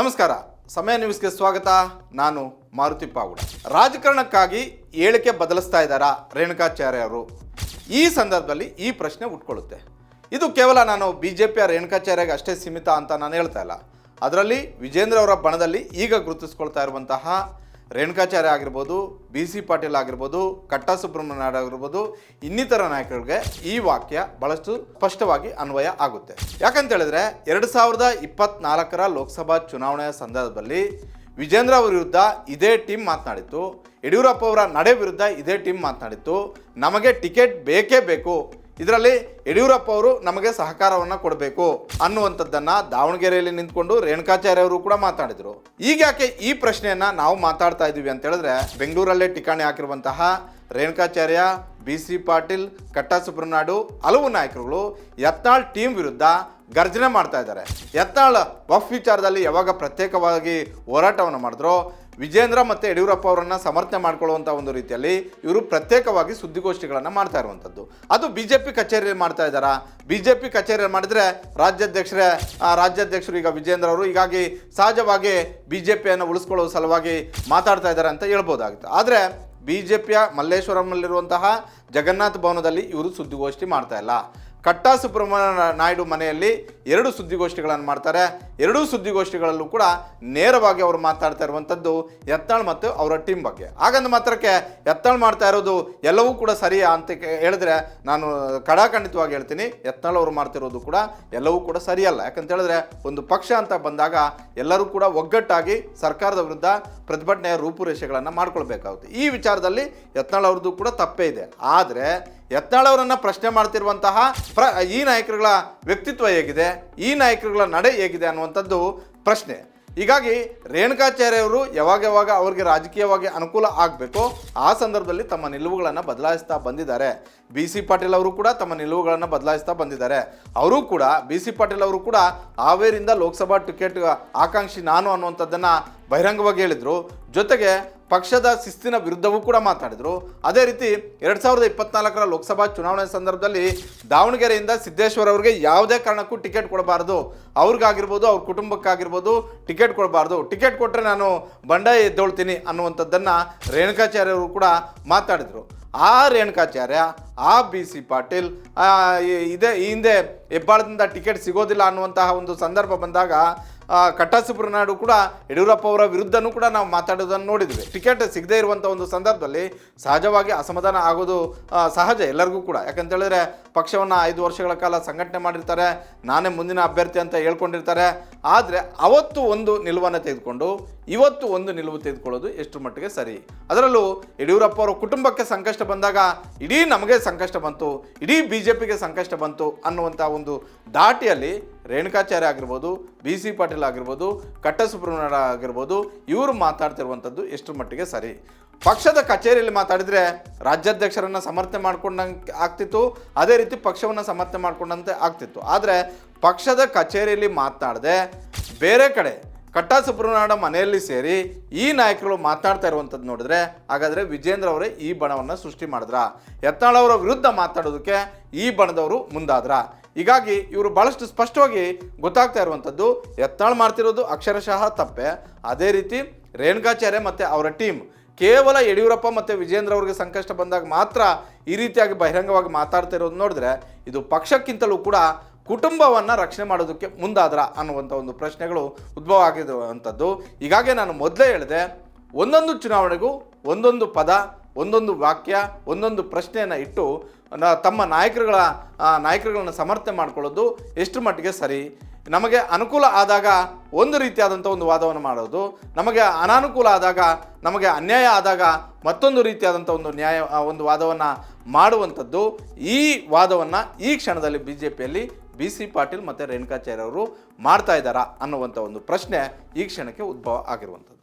ನಮಸ್ಕಾರ. ಸಮಯ ನ್ಯೂಸ್ಗೆ ಸ್ವಾಗತ. ನಾನು ಮಾರುತಿ ಪಾಗುಡ. ರಾಜಕಾರಣಕ್ಕಾಗಿ ಹೇಳಿಕೆ ಬದಲಿಸ್ತಾ ಇದ್ದಾರಾ ರೇಣುಕಾಚಾರ್ಯರು? ಈ ಸಂದರ್ಭದಲ್ಲಿ ಈ ಪ್ರಶ್ನೆ ಉಟ್ಕೊಳ್ಳುತ್ತೆ. ಇದು ಕೇವಲ ನಾನು ಬಿ ಜೆ ಪಿಯ ರೇಣುಕಾಚಾರ್ಯಗೆ ಅಷ್ಟೇ ಸೀಮಿತ ಅಂತ ನಾನು ಹೇಳ್ತಾ ಇಲ್ಲ. ಅದರಲ್ಲಿ ವಿಜೇಂದ್ರ ಅವರ ಬಣದಲ್ಲಿ ಈಗ ಗುರುತಿಸ್ಕೊಳ್ತಾ ಇರುವಂತಹ ರೇಣುಕಾಚಾರ್ಯ ಆಗಿರ್ಬೋದು, ಬಿ ಸಿ ಪಾಟೀಲ್ ಆಗಿರ್ಬೋದು, ಕಟ್ಟಾ ಸುಬ್ರಹ್ಮಣ್ಯ ಆಗಿರ್ಬೋದು, ಇನ್ನಿತರ ನಾಯಕರಿಗೆ ಈ ವಾಕ್ಯ ಬಹಳಷ್ಟು ಸ್ಪಷ್ಟವಾಗಿ ಅನ್ವಯ ಆಗುತ್ತೆ. ಯಾಕಂತ ಹೇಳಿದ್ರೆ, ಎರಡು ಸಾವಿರದ ಇಪ್ಪತ್ನಾಲ್ಕರ ಲೋಕಸಭಾ ಚುನಾವಣೆಯ ಸಂದರ್ಭದಲ್ಲಿ ವಿಜೇಂದ್ರ ಅವರ ವಿರುದ್ಧ ಇದೇ ಟೀಮ್ ಮಾತನಾಡಿತ್ತು. ಯಡಿಯೂರಪ್ಪ ಅವರ ನಡೆ ವಿರುದ್ಧ ಇದೇ ಟೀಮ್ ಮಾತನಾಡಿತ್ತು. ನಮಗೆ ಟಿಕೆಟ್ ಬೇಕೇ ಬೇಕು. ಇದರಲ್ಲಿ ಯಡಿಯೂರಪ್ಪ ಅವರು ನಮಗೆ ಸಹಕಾರವನ್ನು ಕೊಡಬೇಕು ಅನ್ನುವಂಥದ್ದನ್ನು ದಾವಣಗೆರೆಯಲ್ಲಿ ನಿಂತ್ಕೊಂಡು ರೇಣುಕಾಚಾರ್ಯ ಅವರು ಕೂಡ ಮಾತಾಡಿದರು. ಈಗ ಯಾಕೆ ಈ ಪ್ರಶ್ನೆಯನ್ನ ನಾವು ಮಾತಾಡ್ತಾ ಇದ್ದೀವಿ ಅಂತ ಹೇಳಿದ್ರೆ, ಬೆಂಗಳೂರಲ್ಲೇ ಠಿಕಾಣಿ ಹಾಕಿರುವಂತಹ ರೇಣುಕಾಚಾರ್ಯ, ಬಿ ಸಿ ಪಾಟೀಲ್, ಕಟ್ಟಾ ಹಲವು ನಾಯಕರುಗಳು ಯತ್ನಾಳ್ ಟೀಮ್ ವಿರುದ್ಧ ಗರ್ಜನೆ ಮಾಡ್ತಾ ಇದ್ದಾರೆ. ಯತ್ನಾಳ್ ವಫ್ ವಿಚಾರದಲ್ಲಿ ಯಾವಾಗ ಪ್ರತ್ಯೇಕವಾಗಿ ಹೋರಾಟವನ್ನು ಮಾಡಿದ್ರೋ ವಿಜೇಂದ್ರ ಮತ್ತು ಯಡಿಯೂರಪ್ಪ ಅವರನ್ನು ಸಮರ್ಥನೆ ಮಾಡ್ಕೊಳ್ಳುವಂಥ ಒಂದು ರೀತಿಯಲ್ಲಿ ಇವರು ಪ್ರತ್ಯೇಕವಾಗಿ ಸುದ್ದಿಗೋಷ್ಠಿಗಳನ್ನು ಮಾಡ್ತಾ ಇರುವಂಥದ್ದು ಅದು ಬಿ ಜೆ ಪಿ ಕಚೇರಿಯಲ್ಲಿ ಮಾಡ್ತಾ ಇದ್ದಾರಾ? ಬಿ ಜೆ ಪಿ ಕಚೇರಿಯಲ್ಲಿ ಮಾಡಿದರೆ ರಾಜ್ಯಾಧ್ಯಕ್ಷರೇ ರಾಜ್ಯಾಧ್ಯಕ್ಷರು ಈಗ ವಿಜೇಂದ್ರ ಅವರು ಹೀಗಾಗಿ ಸಹಜವಾಗಿ ಬಿ ಜೆ ಪಿಯನ್ನು ಉಳಿಸ್ಕೊಳ್ಳೋ ಸಲುವಾಗಿ ಮಾತಾಡ್ತಾ ಇದ್ದಾರೆ ಅಂತ ಹೇಳ್ಬೋದಾಗುತ್ತೆ. ಆದರೆ ಬಿ ಜೆ ಪಿಯ ಮಲ್ಲೇಶ್ವರಂನಲ್ಲಿರುವಂತಹ ಜಗನ್ನಾಥ ಭವನದಲ್ಲಿ ಇವರು ಸುದ್ದಿಗೋಷ್ಠಿ ಮಾಡ್ತಾ ಇಲ್ಲ. ಕಟ್ಟಾ ಸುಬ್ರಹ್ಮಣ್ಯ ನಾಯ್ಡು ಮನೆಯಲ್ಲಿ ಎರಡು ಸುದ್ದಿಗೋಷ್ಠಿಗಳನ್ನು ಮಾಡ್ತಾರೆ. ಎರಡೂ ಸುದ್ದಿಗೋಷ್ಠಿಗಳಲ್ಲೂ ಕೂಡ ನೇರವಾಗಿ ಅವರು ಮಾತಾಡ್ತಾ ಇರುವಂಥದ್ದು ಯತ್ನಾಳ್ ಮತ್ತು ಅವರ ಟೀಮ್ ಬಗ್ಗೆ. ಹಾಗಂದ ಮಾತ್ರಕ್ಕೆ ಯತ್ನಾಳ್ ಮಾಡ್ತಾ ಇರೋದು ಎಲ್ಲವೂ ಕೂಡ ಸರಿಯಾ ಅಂತ ಹೇಳಿದ್ರೆ ನಾನು ಕಡಾಖಂಡಿತವಾಗಿ ಹೇಳ್ತೀನಿ, ಯತ್ನಾಳ್ ಅವರು ಮಾಡ್ತಿರೋದು ಕೂಡ ಎಲ್ಲವೂ ಕೂಡ ಸರಿಯಲ್ಲ. ಯಾಕಂತ ಹೇಳಿದ್ರೆ ಒಂದು ಪಕ್ಷ ಅಂತ ಬಂದಾಗ ಎಲ್ಲರೂ ಕೂಡ ಒಗ್ಗಟ್ಟಾಗಿ ಸರ್ಕಾರದ ವಿರುದ್ಧ ಪ್ರತಿಭಟನೆಯ ರೂಪುರೇಷೆಗಳನ್ನು ಮಾಡ್ಕೊಳ್ಬೇಕಾಗುತ್ತೆ. ಈ ವಿಚಾರದಲ್ಲಿ ಯತ್ನಾಳ್ ಅವ್ರದ್ದು ಕೂಡ ತಪ್ಪೇ ಇದೆ. ಆದರೆ ಯತ್ನಾಳ್ ಅವರನ್ನು ಪ್ರಶ್ನೆ ಮಾಡ್ತಿರುವಂತಹ ಪ್ರ, ಈ ನಾಯಕರುಗಳ ವ್ಯಕ್ತಿತ್ವ ಹೇಗಿದೆ? ಈ ನಾಯಕರುಗಳ ನಡೆ ಹೇಗಿದೆ ಅನ್ನುವಂಥದ್ದು ಪ್ರಶ್ನೆ. ಹೀಗಾಗಿ ರೇಣುಕಾಚಾರ್ಯ ಅವರು ಯಾವಾಗ ಯಾವಾಗ ಅವ್ರಿಗೆ ರಾಜಕೀಯವಾಗಿ ಅನುಕೂಲ ಆಗಬೇಕು ಆ ಸಂದರ್ಭದಲ್ಲಿ ತಮ್ಮ ನಿಲುವುಗಳನ್ನು ಬದಲಾಯಿಸ್ತಾ ಬಂದಿದ್ದಾರೆ. ಬಿ ಸಿ ಪಾಟೀಲ್ ಅವರು ಕೂಡ ತಮ್ಮ ನಿಲುವುಗಳನ್ನು ಬದಲಾಯಿಸ್ತಾ ಬಂದಿದ್ದಾರೆ. ಅವರು ಕೂಡ, ಬಿ ಸಿ ಪಾಟೀಲ್ ಅವರು ಕೂಡ ಹಾವೇರಿಂದ ಲೋಕಸಭಾ ಟಿಕೆಟ್ ಆಕಾಂಕ್ಷಿ ನಾನು ಅನ್ನುವಂಥದ್ದನ್ನು ಬಹಿರಂಗವಾಗಿ ಹೇಳಿದರು. ಜೊತೆಗೆ ಪಕ್ಷದ ಶಿಸ್ತಿನ ವಿರುದ್ಧವೂ ಕೂಡ ಮಾತಾಡಿದರು. ಅದೇ ರೀತಿ ಎರಡು ಸಾವಿರದ ಇಪ್ಪತ್ನಾಲ್ಕರ ಲೋಕಸಭಾ ಚುನಾವಣೆ ಸಂದರ್ಭದಲ್ಲಿ ದಾವಣಗೆರೆಯಿಂದ ಸಿದ್ದೇಶ್ವರ ಅವರಿಗೆ ಯಾವುದೇ ಕಾರಣಕ್ಕೂ ಟಿಕೆಟ್ ಕೊಡಬಾರ್ದು. ಅವ್ರಿಗಾಗಿರ್ಬೋದು, ಅವ್ರ ಕುಟುಂಬಕ್ಕಾಗಿರ್ಬೋದು ಟಿಕೆಟ್ ಕೊಡಬಾರ್ದು. ಟಿಕೆಟ್ ಕೊಟ್ಟರೆ ನಾನು ಬಂಡಾಯ ಎದ್ದೊಳ್ತೀನಿ ಅನ್ನುವಂಥದ್ದನ್ನು ರೇಣುಕಾಚಾರ್ಯ ಅವರು ಕೂಡ ಮಾತಾಡಿದರು. ಆ ರೇಣುಕಾಚಾರ್ಯ, ಆ ಬಿ ಸಿ ಪಾಟೀಲ್ ಇದೇ, ಈ ಹಿಂದೆ ಹೆಬ್ಬಾಳದಿಂದ ಟಿಕೆಟ್ ಸಿಗೋದಿಲ್ಲ ಅನ್ನುವಂತಹ ಒಂದು ಸಂದರ್ಭ ಬಂದಾಗ ಕಟ್ಟಾ ಸುಬ್ರಹ್ಮಣ್ಯಡು ಕೂಡ ಯಡಿಯೂರಪ್ಪ ಅವರ ವಿರುದ್ಧನೂ ಕೂಡ ನಾವು ಮಾತಾಡೋದನ್ನು ನೋಡಿದ್ವಿ. ಟಿಕೆಟ್ ಸಿಗದೇ ಇರುವಂಥ ಒಂದು ಸಂದರ್ಭದಲ್ಲಿ ಸಹಜವಾಗಿ ಅಸಮಾಧಾನ ಆಗೋದು ಸಹಜ ಎಲ್ಲರಿಗೂ ಕೂಡ. ಯಾಕಂತ ಹೇಳಿದ್ರೆ ಪಕ್ಷವನ್ನು ಐದು ವರ್ಷಗಳ ಕಾಲ ಸಂಘಟನೆ ಮಾಡಿರ್ತಾರೆ, ನಾನೇ ಮುಂದಿನ ಅಭ್ಯರ್ಥಿ ಅಂತ ಹೇಳ್ಕೊಂಡಿರ್ತಾರೆ. ಆದರೆ ಅವತ್ತು ಒಂದು ನಿಲುವನ್ನು ತೆಗೆದುಕೊಂಡು, ಇವತ್ತು ಒಂದು ನಿಲುವು ತೆಗೆದುಕೊಳ್ಳೋದು ಎಷ್ಟು ಮಟ್ಟಿಗೆ ಸರಿ. ಅದರಲ್ಲೂ ಯಡಿಯೂರಪ್ಪ ಅವರ ಕುಟುಂಬಕ್ಕೆ ಸಂಕಷ್ಟ ಬಂದಾಗ ಇಡೀ ನಮಗೆ ಸಂಕಷ್ಟ ಬಂತು, ಇಡೀ ಬಿ ಜೆ ಪಿಗೆ ಸಂಕಷ್ಟ ಬಂತು ಅನ್ನುವಂಥ ಒಂದು ದಾಟಿಯಲ್ಲಿ ರೇಣುಕಾಚಾರ್ಯ ಆಗಿರ್ಬೋದು, ಬಿ ಸಿ ಪಾಟೀಲ್ ಆಗಿರ್ಬೋದು ಕಟ್ಟ ಸುಬ್ರಹ್ಮಣ್ಯ ಆಗಿರ್ಬೋದು, ಇವರು ಮಾತಾಡ್ತಿರುವಂಥದ್ದು ಎಷ್ಟು ಮಟ್ಟಿಗೆ ಸರಿ. ಪಕ್ಷದ ಕಚೇರಿಯಲ್ಲಿ ಮಾತಾಡಿದರೆ ರಾಜ್ಯಾಧ್ಯಕ್ಷರನ್ನು ಸಮರ್ಥನೆ ಮಾಡ್ಕೊಂಡಂಗೆ ಆಗ್ತಿತ್ತು, ಅದೇ ರೀತಿ ಪಕ್ಷವನ್ನು ಸಮರ್ಥನೆ ಮಾಡ್ಕೊಂಡಂತೆ ಆಗ್ತಿತ್ತು. ಆದರೆ ಪಕ್ಷದ ಕಚೇರಿಯಲ್ಲಿ ಮಾತನಾಡದೆ ಬೇರೆ ಕಡೆ ಕಟ್ಟಾ ಸುಬ್ರಹ್ಮಣ್ಯ ಮನೆಯಲ್ಲಿ ಸೇರಿ ಈ ನಾಯಕರು ಮಾತಾಡ್ತಾ ಇರುವಂಥದ್ದು ನೋಡಿದ್ರೆ ಹಾಗಾದರೆ ವಿಜೇಂದ್ರ ಅವರೇ ಈ ಬಣವನ್ನು ಸೃಷ್ಟಿ ಮಾಡಿದ್ರ? ಯತ್ನಾಳ್ ಅವರ ವಿರುದ್ಧ ಮಾತಾಡೋದಕ್ಕೆ ಈ ಬಣದವರು ಮುಂದಾದ್ರ? ಹೀಗಾಗಿ ಇವರು ಭಾಳಷ್ಟು ಸ್ಪಷ್ಟವಾಗಿ ಗೊತ್ತಾಗ್ತಾ ಇರುವಂಥದ್ದು ಯತ್ನಾಳ್ ಮಾಡ್ತಿರೋದು ಅಕ್ಷರಶಃ ತಪ್ಪೆ. ಅದೇ ರೀತಿ ರೇಣುಕಾಚಾರ್ಯ ಮತ್ತು ಅವರ ಟೀಮ್ ಕೇವಲ ಯಡಿಯೂರಪ್ಪ ಮತ್ತು ವಿಜೇಂದ್ರ ಅವರಿಗೆ ಸಂಕಷ್ಟ ಬಂದಾಗ ಮಾತ್ರ ಈ ರೀತಿಯಾಗಿ ಬಹಿರಂಗವಾಗಿ ಮಾತಾಡ್ತಾ ಇರೋದು ನೋಡಿದ್ರೆ ಇದು ಪಕ್ಷಕ್ಕಿಂತಲೂ ಕೂಡ ಕುಟುಂಬವನ್ನು ರಕ್ಷಣೆ ಮಾಡೋದಕ್ಕೆ ಮುಂದಾದ್ರ ಅನ್ನುವಂಥ ಒಂದು ಪ್ರಶ್ನೆಗಳು ಉದ್ಭವ ಆಗಿರುವಂಥದ್ದು. ಹೀಗಾಗಿ ನಾನು ಮೊದಲೇ ಹೇಳಿದೆ, ಒಂದೊಂದು ಚುನಾವಣೆಗೂ ಒಂದೊಂದು ಪದ ಒಂದೊಂದು ವಾಕ್ಯ, ಒಂದೊಂದು ಪ್ರಶ್ನೆಯನ್ನು ಇಟ್ಟು ತಮ್ಮ ನಾಯಕರುಗಳ ನಾಯಕರುಗಳನ್ನ ಸಮರ್ಥನೆ ಮಾಡ್ಕೊಳ್ಳೋದು ಎಷ್ಟು ಮಟ್ಟಿಗೆ ಸರಿ? ನಮಗೆ ಅನುಕೂಲ ಆದಾಗ ಒಂದು ರೀತಿಯಾದಂಥ ಒಂದು ವಾದವನ್ನು ಮಾಡೋದು, ನಮಗೆ ಅನಾನುಕೂಲ ಆದಾಗ, ನಮಗೆ ಅನ್ಯಾಯ ಆದಾಗ ಮತ್ತೊಂದು ರೀತಿಯಾದಂಥ ಒಂದು ನ್ಯಾಯ ಒಂದು ವಾದವನ್ನು ಮಾಡುವಂಥದ್ದು. ಈ ವಾದವನ್ನು ಈ ಕ್ಷಣದಲ್ಲಿ ಬಿ ಜೆ ಪಿಯಲ್ಲಿ ಬಿ ಸಿ ಪಾಟೀಲ್ ಮತ್ತು ರೇಣುಕಾಚಾರ್ಯ ಅವರು ಮಾಡ್ತಾ ಇದ್ದಾರಾ ಅನ್ನುವಂಥ ಒಂದು ಪ್ರಶ್ನೆ ಈ ಕ್ಷಣಕ್ಕೆ ಉದ್ಭವ ಆಗಿರುವಂಥದ್ದು.